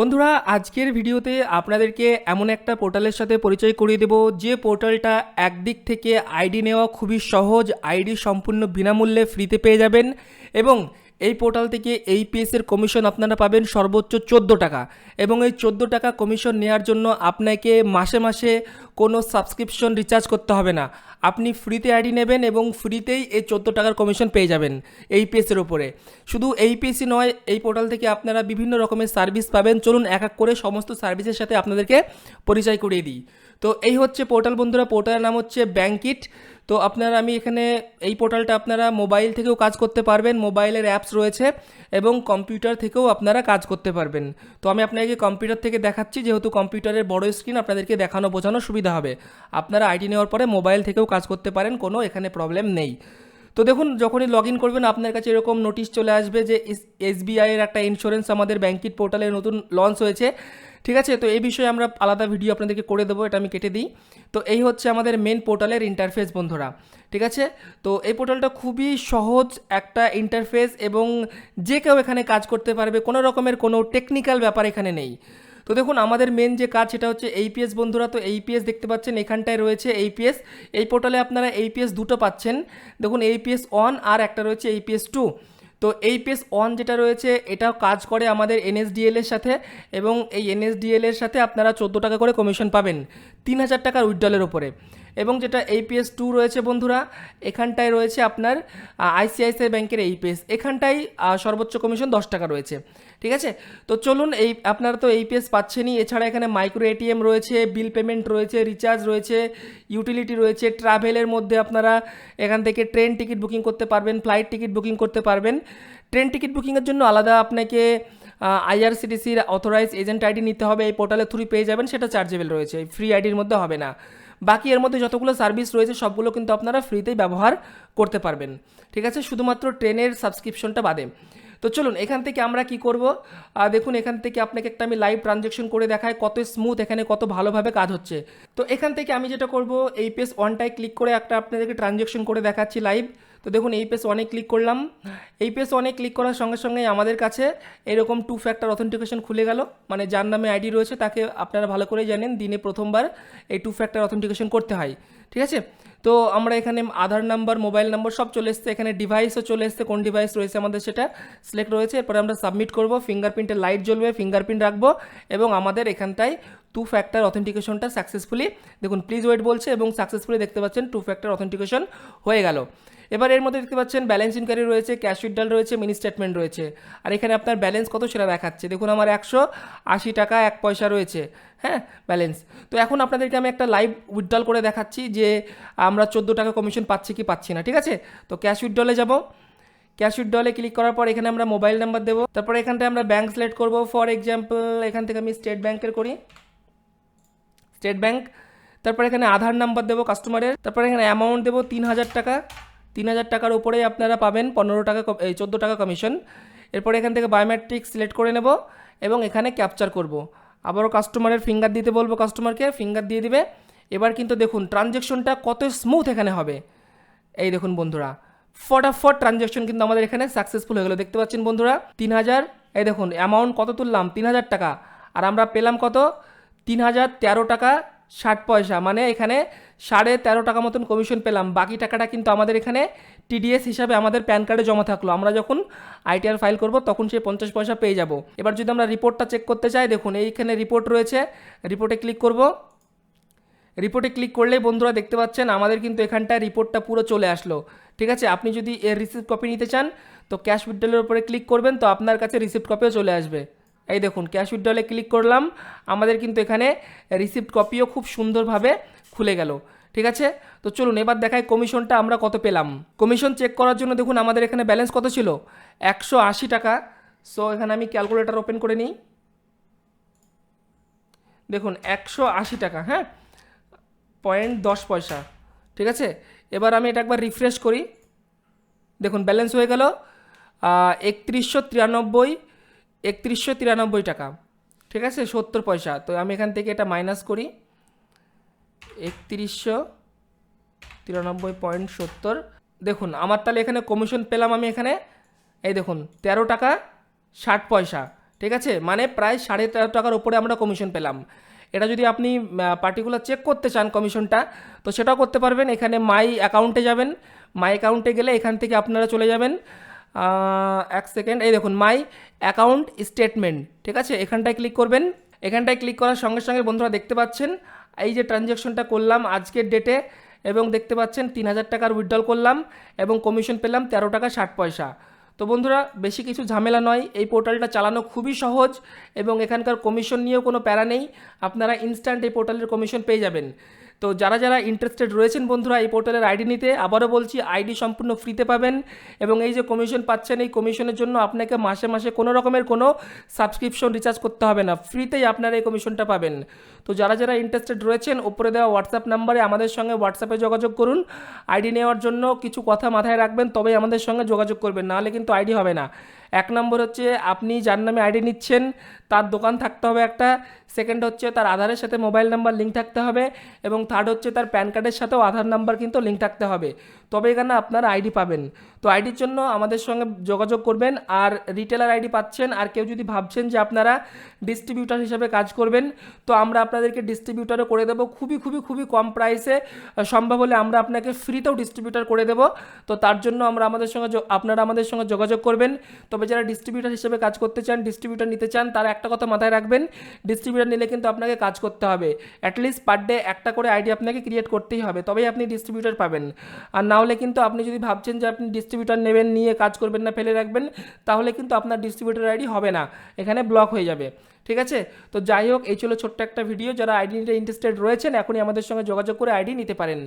বন্ধুরা, আজকের ভিডিওতে আপনাদেরকে এমন একটা পোর্টালের সাথে পরিচয় করিয়ে দেব। যে পোর্টালটা একদিক থেকে আইডি নেওয়া খুবই সহজ, আইডি সম্পূর্ণ বিনামূল্যে ফ্রিতে পেয়ে যাবেন এবং এই পোর্টাল থেকে এই এর কমিশন আপনারা পাবেন সর্বোচ্চ চোদ্দ টাকা এবং এই চোদ্দ টাকা কমিশন নেওয়ার জন্য আপনাকে মাসে মাসে কোনো সাবস্ক্রিপশন রিচার্জ করতে হবে না। আপনি ফ্রিতে আইডি নেবেন এবং ফ্রিতেই এই চোদ্দ টাকার কমিশন পেয়ে যাবেন এই এর ওপরে শুধু এই পেসই নয়, এই পোর্টাল থেকে আপনারা বিভিন্ন রকমের সার্ভিস পাবেন। চলুন এক এক করে সমস্ত সার্ভিসের সাথে আপনাদেরকে পরিচয় করিয়ে দিই। তো এই হচ্ছে পোর্টাল বন্ধুরা পোর্টালের নাম হচ্ছে ব্যাঙ্কিট তো আপনারা, আমি এখানে এই পোর্টালটা আপনারা মোবাইল থেকেও কাজ করতে পারবেন মোবাইলের অ্যাপস রয়েছে এবং কম্পিউটার থেকেও আপনারা কাজ করতে পারবেন। তো আমি আপনাকে কম্পিউটার থেকে দেখাচ্ছি, যেহেতু কম্পিউটারের বড় স্ক্রিন আপনাদেরকে দেখানো, বোঝানো সুবিধা হবে। আপনারা আইডি নেওয়ার পরে মোবাইল থেকেও কাজ করতে পারেন, কোনো এখানে প্রবলেম নেই। তো দেখুন, যখনই লগ ইন করবেন, আপনার কাছে এরকম নোটিশ চলে আসবে যে এস এসবিআইয়ের একটা ইন্স্যুরেন্স আমাদের ব্যাঙ্কিট পোর্টালে নতুন লঞ্চ হয়েছে। ঠিক আছে? তো এই বিষয়ে আমরা আলাদা ভিডিও আপনাদেরকে করে দেবো, এটা আমি কেটে দিই। তো এই হচ্ছে আমাদের মেন পোর্টালের ইন্টারফেস বন্ধুরা, ঠিক আছে? তো এই পোর্টালটা খুবই সহজ একটা ইন্টারফেস এবং যে কেউ এখানে কাজ করতে পারবে, কোনো রকমের কোনো টেকনিক্যাল ব্যাপার এখানে নেই। তো দেখুন, আমাদের মেন যে কাজ, সেটা হচ্ছে এইপিএস বন্ধুরা। তো এইপিএস দেখতে পাচ্ছেন, এখানটায় রয়েছে এইপিএস এই পোর্টালে আপনারা এইপিএস দুটো পাচ্ছেন। দেখুন এইপিএস ওয়ান আর একটা রয়েছে এইপিএস টু তো এই এইপিএস অন যেটা রয়েছে, এটাও কাজ করে আমাদের এনএসডিএল এর সাথে এবং এই এনএসডিএল এর সাথে আপনারা চোদ্দ টাকা করে কমিশন পাবেন। তিন হাজার টাকার উইথড্রলের ওপরে এবং যেটা এইপিএস টু রয়েছে বন্ধুরা এখানটায় রয়েছে আপনার আইসিআইসিআই ব্যাংকের এইপিএস এখানটায় আহ, সর্বোচ্চ কমিশন দশ টাকা রয়েছে ঠিক আছে? তো চলুন এই আপনারা তো এইপিএস পাচ্ছেনই এছাড়া এখানে মাইক্রো এটিএম রয়েছে বিল পেমেন্ট রয়েছে রিচার্জ রয়েছে ইউটিলিটি রয়েছে ট্রাভেলের মধ্যে আপনারা এখান থেকে ট্রেন টিকিট বুকিং করতে পারবেন ফ্লাইট টিকিট বুকিং করতে পারবেন। ট্রেন টিকিট বুকিংয়ের জন্য আলাদা আপনাকে আইআরসিটিসির অথরাইজ এজেন্ট আইডি নিতে হবে এই পোর্টালের থ্রু পেয়ে যাবেন সেটা চার্জেবল রয়েছে ফ্রি আইডির মধ্যে হবে না। বাকি এর মধ্যে যতগুলো সার্ভিস রয়েছে, সবগুলো কিন্তু আপনারা ফ্রিতেই ব্যবহার করতে পারবেন। ঠিক আছে? শুধুমাত্র ট্রেনের সাবস্ক্রিপশনটা বাদে। তো চলুন, এখান থেকে আমরা কি করব? দেখুন, এখান থেকে আপনাকে একটা আমি লাইভ ট্রানজ্যাকশন করে দেখাই কত স্মুথ এখানে কত ভালোভাবে কাজ হচ্ছে। তো এখান থেকে আমি যেটা করব, এই পেজ ওয়ানটায় ক্লিক করে একটা আপনাদেরকে ট্রানজ্যাকশন করে দেখাচ্ছি লাইভ তো দেখুন, এই পেজ ওয়ানে ক্লিক করলাম। এই পেজ অনেক ক্লিক করার সঙ্গে সঙ্গে আমাদের কাছে এরকম টু ফ্যাক্টর অথেন্টিকেশন খুলে গেল। মানে যার নামে আইডি রয়েছে, তাকে আপনারা ভালো করেই জানেন, দিনে প্রথমবার এই টু ফ্যাক্টর অথেন্টিকেশন করতে হয়। ঠিক আছে? তো আমরা এখানে আধার নাম্বার, মোবাইল নাম্বার সব চলে এসছে। এখানে ডিভাইসও চলে এসছে। কোন ডিভাইস রয়েছে আমাদের সেটা সিলেক্ট রয়েছে। এরপরে আমরা সাবমিট করব। ফিঙ্গারপ্রিন্টের লাইট জ্বলবে ফিঙ্গারপ্রিন্ট রাখব এবং আমাদের এখানটায় টু ফ্যাক্টর অথেন্টিকেশনটা সাকসেসফুলি দেখুন প্লিজ ওয়েট বলছে এবং সাকসেসফুলি দেখতে পাচ্ছেন টু ফ্যাক্টর অথেন্টিকেশন হয়ে গেল। এবার এর মধ্যে দেখতে পাচ্ছেন ব্যালেন্স ইনকোয়ারি রয়েছে ক্যাশ উইথড্রল রয়েছে মিনি স্টেটমেন্ট রয়েছে। আর এখানে আপনার ব্যালেন্স কত সেটা দেখাচ্ছে? দেখুন, আমার একশো আশি টাকা এক পয়সা রয়েছে হ্যাঁ ব্যালেন্স তো এখন আপনাদেরকে আমি একটা লাইভ উইথড্রল করে দেখাচ্ছি যে আমরা চোদ্দ টাকা কমিশন পাচ্ছি কি পাচ্ছি না, ঠিক আছে? তো ক্যাশ উইথড্রলে যাব। ক্যাশ উইথড্রলে ক্লিক করার পর এখানে আমরা মোবাইল নাম্বার দেবো। তারপরে এখানটায় আমরা ব্যাঙ্ক সিলেক্ট করব। ফর এক্সাম্পল এখান থেকে আমি স্টেট ব্যাংকের করি। স্টেট ব্যাংক তারপর এখানে আধার নাম্বার দেবো কাস্টমারের তারপর এখানে অ্যামাউন্ট দেবো তিন হাজার টাকা। তিন হাজার টাকার উপরে আপনারা পাবেন পনেরো টাকা এই চোদ্দ টাকা কমিশন। এরপর এখান থেকে বায়োমেট্রিক সিলেক্ট করে নেব এবং এখানে ক্যাপচার করব। আবারও কাস্টমারের ফিঙ্গার দিতে বলব কাস্টমারকে ফিঙ্গার দিয়ে দিবে। এবার কিন্তু দেখুন ট্রানজ্যাকশনটা কত স্মুথ এখানে হবে। এই দেখুন বন্ধুরা, ফটাফট ট্রানজ্যাকশন কিন্তু আমাদের এখানে সাকসেসফুল হয়ে গেলো। দেখতে পাচ্ছেন বন্ধুরা, তিন হাজার, এই দেখুন অ্যামাউন্ট কত তুললাম? তিন হাজার টাকা। আর আমরা পেলাম কত? তিন হাজার তেরো টাকা ষাট পয়সা। মানে এখানে সাড়ে তেরো টাকা মতন কমিশন পেলাম। বাকি টাকাটা কিন্তু আমাদের এখানে টিডিএস হিসাবে আমাদের প্যান কার্ডে জমা থাকল। আমরা যখন আইটিআর ফাইল করব, তখন সেই পঞ্চাশ পয়সা পেয়ে যাব। এবার যদি আমরা রিপোর্টটা চেক করতে চাই, দেখুন, এইখানে রিপোর্ট রয়েছে। রিপোর্টে ক্লিক করব। রিপোর্টে ক্লিক করলেই বন্ধুরা দেখতে পাচ্ছেন, আমাদের কিন্তু এখানটায় রিপোর্টটা পুরো চলে আসলো। ঠিক আছে? আপনি যদি এর রিসিপ্ট কপি নিতে চান, তো ক্যাশ উইথড্রলের উপরে ক্লিক করবেন, তো আপনার কাছে রিসিপ্ট কপিও চলে আসবে। এই দেখুন ক্যাশ উইথড্রলে ক্লিক করলাম। আমাদের কিন্তু এখানে রিসিপ্ট কপিও খুব সুন্দরভাবে খুলে গেল। ঠিক আছে? তো চলুন, এবার দেখাই কমিশনটা আমরা কত পেলাম। কমিশন চেক করার জন্য দেখুন, আমাদের এখানে ব্যালেন্স কত ছিল? একশো আশি টাকা। সো এখানে আমি ক্যালকুলেটার ওপেন করে নিই। দেখুন, একশো আশি টাকা হ্যাঁ? পয়েন্ট দশ পয়সা, ঠিক আছে? এবার আমি এটা একবার রিফ্রেশ করি। দেখুন ব্যালেন্স হয়ে গেল একত্রিশশো তিরানব্বই একত্রিশশো তিরানব্বই টাকা, ঠিক আছে? সত্তর পয়সা। তো আমি এখান থেকে এটা মাইনাস করি। একত্রিশশো তিরানব্বই পয়েন্ট সত্তর। দেখুন, আমার তাহলে এখানে কমিশন পেলাম আমি এখানে। এই দেখুন, তেরো টাকা ষাট পয়সা, ঠিক আছে? মানে প্রায় সাড়ে তেরো টাকার উপরে আমরা কমিশন পেলাম। এটা যদি আপনি পার্টিকুলার চেক করতে চান কমিশনটা তো সেটাও করতে পারবেন। এখানে মাই অ্যাকাউন্টে যাবেন। মাই অ্যাকাউন্টে গেলে এখান থেকে আপনারা চলে যাবেন। এক সেকেন্ড এই দেখুন মাই অ্যাকাউন্ট স্টেটমেন্ট ঠিক আছে? এখানটায় ক্লিক করবেন। এখানটায় ক্লিক করার সঙ্গে সঙ্গে বন্ধুরা দেখতে পাচ্ছেন এই যে ট্রানজ্যাকশনটা করলাম আজকের ডেটে, এবং দেখতে পাচ্ছেন তিন হাজার টাকার উইথড্রল করলাম, এবং কমিশন পেলাম তেরো টাকা ষাট পয়সা। তো বন্ধুরা, বেশি কিছু ঝামেলা নয়, এই পোর্টালটা চালানো খুবই সহজ, এবং এখানকার কমিশন নিয়েও কোনো প্যারা নেই। আপনারা ইনস্ট্যান্ট এই পোর্টালের কমিশন পেয়ে যাবেন। তো যারা যারা ইন্টারেস্টেড রয়েছেন বন্ধুরা এই পোর্টালের আইডি নিতে, আবারও বলছি আইডি সম্পূর্ণ ফ্রিতে পাবেন এবং এই যে কমিশন পাচ্ছেন, এই কমিশনের জন্য আপনাকে মাসে মাসে কোনো রকমের কোনো সাবস্ক্রিপশন রিচার্জ করতে হবে না। ফ্রিতেই আপনারা এই কমিশনটা পাবেন। তো যারা যারা ইন্টারেস্টেড রয়েছেন, উপরে দেওয়া হোয়াটসঅ্যাপ নাম্বারে আমাদের সঙ্গে হোয়াটসঅ্যাপে যোগাযোগ করুন। আইডি নেওয়ার জন্য কিছু কথা মাথায় রাখবেন, তবেই আমাদের সঙ্গে যোগাযোগ করবেন, নাহলে কিন্তু আইডি হবে না। এক নম্বর হচ্ছে আপনি যার নামে আইডি নিচ্ছেন, তার দোকান থাকতে হবে একটা। সেকেন্ড হচ্ছে তার আধারের সাথে মোবাইল নাম্বার লিঙ্ক থাকতে হবে এবং থার্ড হচ্ছে তার প্যান কার্ডের সাথেও আধার নাম্বার কিন্তু লিঙ্ক থাকতে হবে। তবে এখানে আপনারা আইডি পাবেন। তো আইডির জন্য আমাদের সঙ্গে যোগাযোগ করবেন আর রিটেলার আইডি পাচ্ছেন। আর কেউ যদি ভাবছেন যে আপনারা ডিস্ট্রিবিউটার হিসেবে কাজ করবেন, তো আমরা আপনাদেরকে ডিস্ট্রিবিউটারও করে দেবো। খুবই খুবই খুবই কম প্রাইসে সম্ভব হলে আমরা আপনাকে ফ্রিতেও ডিস্ট্রিবিউটার করে দেবো। তো তার জন্য আমরা আমাদের সঙ্গে আপনারা আমাদের সঙ্গে যোগাযোগ করবেন। তবে যারা ডিস্ট্রিবিউটার হিসেবে কাজ করতে চান ডিস্ট্রিবিউটার নিতে চান, তারা একটা কথা মাথায় রাখবেন ডিস্ট্রিবিউটার নিলে কিন্তু আপনাকে কাজ করতে হবে। অ্যাটলিস্ট পার ডে একটা করে আইডি আপনাকে ক্রিয়েট করতেই হবে, তবেই আপনি ডিস্ট্রিবিউটার পাবেন। আর না হলে কিন্তু আপনি যদি ভাবছেন যে আপনি ডিস্ট্রিবিউটার নেবেন, নিয়ে কাজ করবেন না, ফেলে রাখবেন, তাহলে কিন্তু আপনার ডিস্ট্রিবিউটার আইডি হবে না, এখানে ব্লক হয়ে যাবে। ঠিক আছে? তো যাই হোক, এই ছিল ছোট্ট একটা ভিডিও যারা আইডি নিতে ইন্টারেস্টেড রয়েছেন, এখনই আমাদের সঙ্গে যোগাযোগ করে আইডি নিতে পারেন।